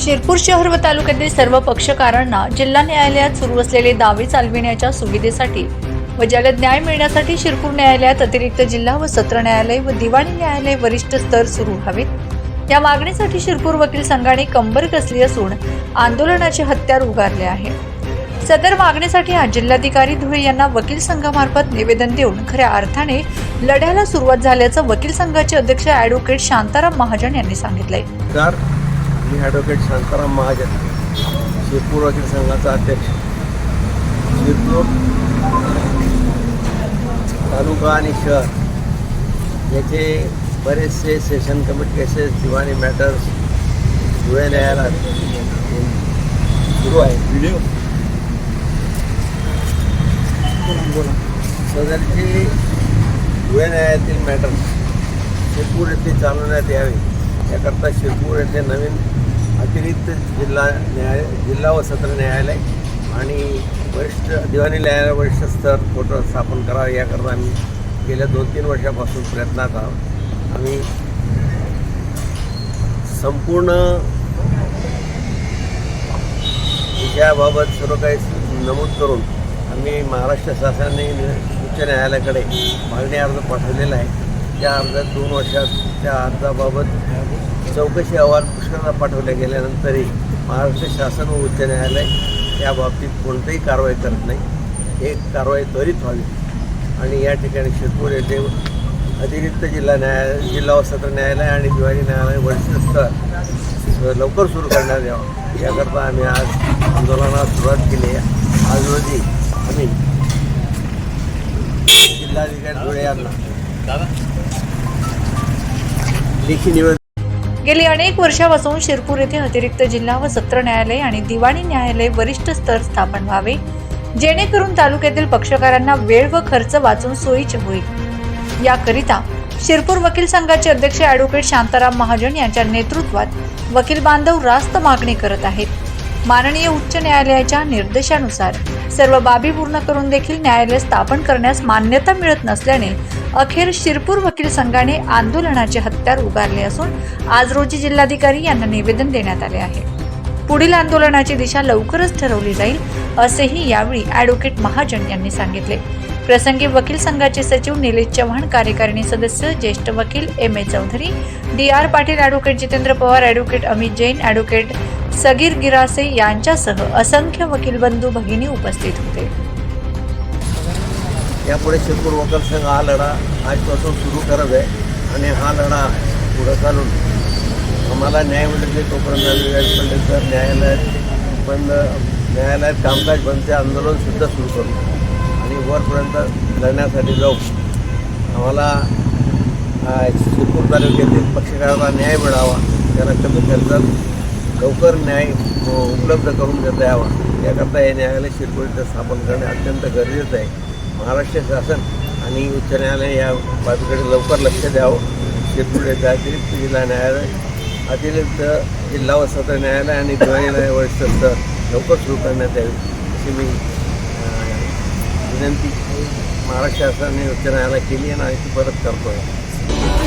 शिरपूर शहर व तालुक्यातील सर्व पक्षकारांना जिल्हा न्यायालयात सुरू असलेले दावे चालविण्याच्या सुविधेसाठी व जलद न्याय मिळण्यासाठी शिरपूर न्यायालयात अतिरिक्त जिल्हा व सत्र न्यायालय व दिवाणी न्यायालय वरिष्ठ स्तर सुरू व्हावेत या मागणीसाठी शिरपूर वकील संघाने कंबर कसली असून आंदोलनाचे हत्यार उगारले आहे. सदर मागणीसाठी आज जिल्हाधिकारी धुळे यांना वकील संघामार्फत निवेदन देऊन खऱ्या अर्थाने लढ्याला सुरुवात झाल्याचं वकील संघाचे अध्यक्ष ॲडव्होकेट शांताराम महाजन यांनी सांगितलंय. मी ॲडव्होकेट शांताराम महाजन शिरपूर वकील संघाचा अध्यक्ष. शिरपूर तालुका आणि शहर याचे बरेचसे सेशन कमिटी केसेस दिवाणी मॅटर्स धुळे न्यायालयात सुरू आहे. व्हिडिओ सदरची धुळे न्यायालयातील मॅटर्स शिरपूर येथे चालवण्यात यावे. याकरता शिरपूर येथे नवीन अतिरिक्त जिल्हा न्याय जिल्हा व सत्र न्यायालय आणि वरिष्ठ दिवाणी न्यायालय वरिष्ठ स्तर कोर्ट स्थापन करावं याकरता आम्ही गेल्या दोन तीन वर्षापासून प्रयत्नात आहोत. आम्ही संपूर्ण विषयाबाबत सर्व काही नमूद करून आम्ही महाराष्ट्र शासनाने उच्च न्यायालयाकडे मागणी अर्ज पाठवलेला आहे. त्या अर्जात दोन वर्षात त्या अर्जाबाबत चौकशी अहवाल पुष्कळदा पाठवले गेल्यानंतरही महाराष्ट्र शासन व उच्च न्यायालय या बाबतीत कोणतीही कारवाई करत नाही. एक कारवाई त्वरित व्हावी. आणि या ठिकाणी शिरपूर येथे अतिरिक्त जिल्हा न्यायालय जिल्हा व सत्र न्यायालय आणि दिवाणी न्यायालय वरिष्ठ स्तर लवकर सुरू करण्यात यावं. याकरता आम्ही आज आंदोलनाला सुरुवात केली आहे. आज रोजी आम्ही जिल्हाधिकारी धुळे यांना लेखी निवेदन गेली अनेक वर्षापासून शिरपूर येथे अतिरिक्त जिल्हा व सत्र न्यायालय आणि दिवाणी न्यायालय वरिष्ठ स्तर स्थापन व्हावे. जेणेकरून तालुक्यातील पक्षकारांना वेळ व खर्च वाचून सोयीचे होईल. याकरिता शिरपूर वकील संघाचे अध्यक्ष ॲडव्होकेट शांताराम महाजन यांच्या नेतृत्वात वकील बांधव रास्त मागणी करत आहेत. माननीय उच्च न्यायालयाच्या निर्देशानुसार सर्व बाबी पूर्ण करून देखील न्यायालय स्थापन करण्यास मान्यता मिळत नसल्याने अखेर शिरपूर वकील संघाने आंदोलनाचे हत्यार उगारले असून आज रोजी जिल्हाधिकारी यांना निवेदन देण्यात आले आहे. पुढील आंदोलनाची दिशा लवकरच ठरवली जाईल असेही यावेळी ॲडव्होकेट महाजन यांनी सांगितले. प्रसंगी वकील संघाचे सचिव निलेश चव्हाण कार्यकारिणी सदस्य ज्येष्ठ वकील M A Chaudhari D R Patil advocate Jitendra Pawar advocate Amit Jain advocate Sagir Girase यांच्यासह असंख्य वकील बंधू भगिनी उपस्थित होते. यापुढे शिरपूर वकील संघ हा लढा आजपासून सुरू करत आहे आणि हा लढा पुढं चालून आम्हाला न्याय मिळते तोपर्यंत पडले तर न्यायालयात बंद न्यायालयात कामकाज बंदचे आंदोलनसुद्धा सुरू करू. आणि वरपर्यंत लढण्यासाठी जाऊ. आम्हाला शिरपूर तालुक्यातील पक्षकाराला न्याय मिळावा त्याला कमी खर्चात लवकर न्याय उपलब्ध करून देता यावा. याकरता हे न्यायालय शिरपूर इथं स्थापन करणे अत्यंत गरजेचं आहे. महाराष्ट्र शासन आणि उच्च न्यायालय या बाबीकडे लवकर लक्ष द्यावं. शिरपूर अतिरिक्त जिल्हा न्यायालय अतिरिक्त जिल्हा व सत्र न्यायालय आणि दिवाणी न्यायालय वरिष्ठ स्तर लवकर सुरू करण्यात यावी अशी मी विनंती महाराष्ट्र शासनाने उच्च न्यायालय केली आहे आणि ती परत करतो आहे